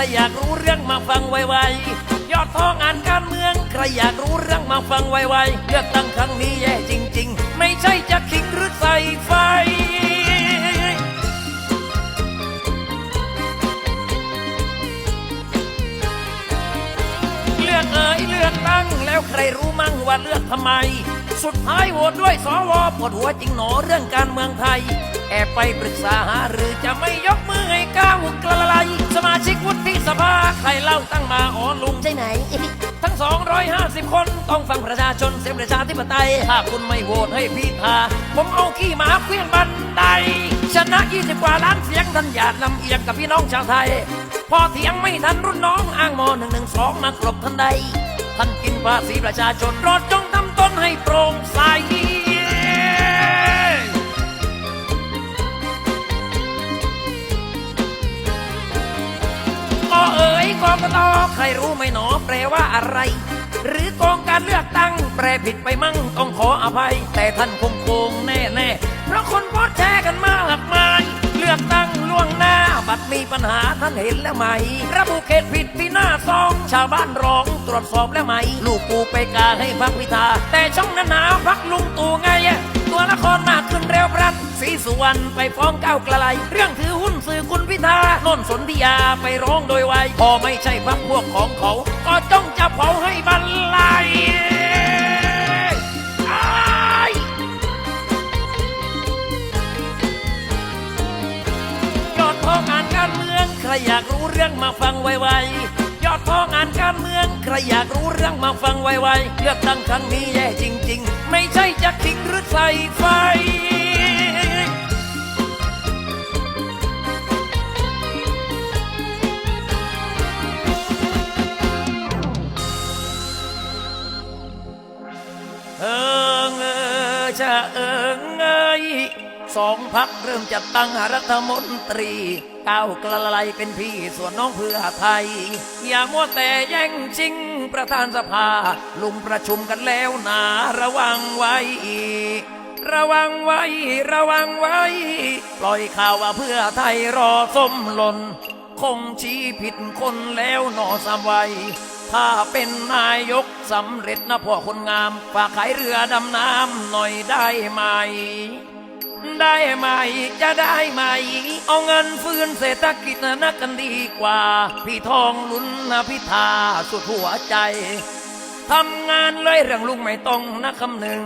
รอยากรู้เรื่องมาฟังไวๆยอดท้องอ่านการเมืองใครอยากรู้เรื่องมาฟังไวๆเลือกตั้งครั้งนี้แย่จริง ๆ ไม่ใช่จะขิงหรือใส่ไฟเลือกเอ่ยเลือกตั้งแล้วใครรู้มั่งว่าเลือกทำไม สุดท้ายโหวตด้วยสวปวดหัวจริงหนอเรื่องการเมืองไทย แอบไปปรึกษาหารือจะไม่ยกมือให้ก้าวไกลไลสมาชิกวุฒิสภาใครเล่าตั้งมาอ๋อลุงใช่ไหน ทั้ง 250 คนต้องฟังประชาชนเสียงประชาธิปไตย ถ้าคุณไม่โหวตให้พิธา ผมเอาขี้หมาเคลื่อนบันได ชนะ 20 กว่าล้านเสียงท่านอย่าลำเอียงกับพี่น้องชาวไทย พอเถียงไม่ทันรุ่นน้องอ้างม .112 มากรบทันใด ท่านกินภาษีประชาชนรอดจงทำต้นให้โปร่ง เอ๋ยกตใครรู้ไหมหนอแปลว่าอะไร หรือโกงการเลือกตั้ง แปลผิดไปมั่งต้องขออภัย แต่ท่านคงโกงแน่แน่ๆเพราะคนโพสแชร์กันมากมาย เลือกตั้งล่วงหน้าบัตรมีปัญหาท่านเห็นแล้วไหม ระบุเขตผิดที่หน้าซอง ชาวบ้านร้องตรวจสอบแล้วไหม ลูกปูไปกาให้พักพิธาแต่ช่องนั้นหนาพักลุงตู่ไง ตัวละครมากขึ้นเร็วพรัน ศรีสุวรรณไปฟ้องก้าวไกล เรื่องถือหุ้นสื่อคุณพิธานนท์สนธิยาไปร้องโดยไวพอไม่ใช่พักพวกของเขา ก็จ้องจะเผาให้บรรลัยอ้ายยอดท้องานการเมือง ใครอยากรู้เรื่องมาฟังไวๆยอดท้องานการเมือง ใครอยากรู้เรื่องมาฟังไวๆเลือกตั้งครั้งนี้แย่จริง ๆ ไม่ใช่จะขิงหรือใส่ไฟ เอิงเออชะเอิงเอยสองพักเริ่มจัดตั้งรัฐมนตรีก้าวกระไลเป็นพี่ส่วนน้องเพื่อไทย อย่ามัวแต่แย่งชิงประธานสภา ลุมประชุมกันแล้วนาระวังไว้ ระวังไว้ ระวังไว้ ปล่อยข่าวว่าเพื่อไทยรอส้มหล่นคงชี้ผิดคนแล้วหนอสามไว ถ้าเป็นนายกสำเร็จนะพ่อคนงาม ฝากขายเรือดำน้ำหน่อยได้ไหม ได้ไหมจะได้ไหม เอาเงินฟื้นเศรษฐกิจนะนักกันดีกว่า พี่ทองลุ้นนะพิธาสุดหัวใจทำงานเลยเรื่องลุงไม่ต้องนะคำหนึ่ง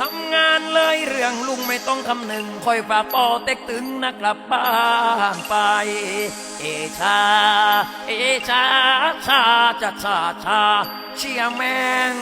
ทำงานเลยเรื่องลุงไม่ต้องคำหนึ่งคอยฝากปอเต็กตึงนะกลับบ้านไป เอชา เอชาชาจะชาชาเชียแมง